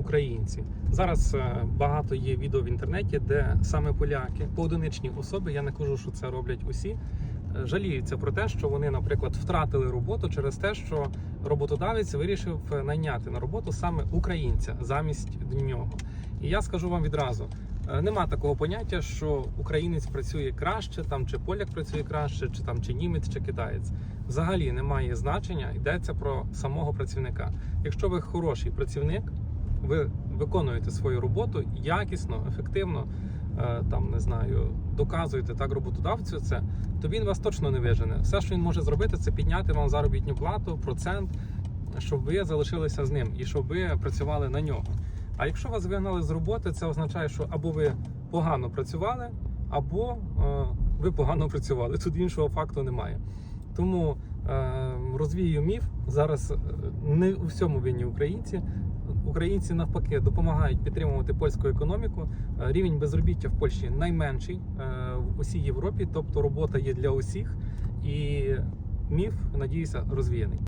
українці. Зараз е, багато є відео в інтернеті, де саме поляки, поодиничні особи, я не кажу, що це роблять усі. е, Жаліються про те, що вони, наприклад, втратили роботу через те, що роботодавець вирішив е, найняти на роботу саме українця замість нього. І я скажу вам відразу: нема такого поняття, що українець працює краще, там чи поляк працює краще, чи там чи німець, чи китаєць. Взагалі немає значення, йдеться про самого працівника. Якщо ви хороший працівник, ви виконуєте свою роботу якісно, ефективно, е, там не знаю, доказуєте так роботодавцю це, то він вас точно не вижене. Все, що він може зробити, це підняти вам заробітну плату, процент, щоб ви залишилися з ним і щоб ви працювали на нього. А якщо вас вигнали з роботи, це означає, що або ви погано працювали, або е, ви погано працювали. Тут іншого факту немає. Тому е, розвію міф. Зараз не у всьому винні українці. Українці навпаки допомагають підтримувати польську економіку. Е, Рівень безробіття в Польщі найменший е, в усій Європі, тобто робота є для усіх, і міф, надіюся, розвіяний.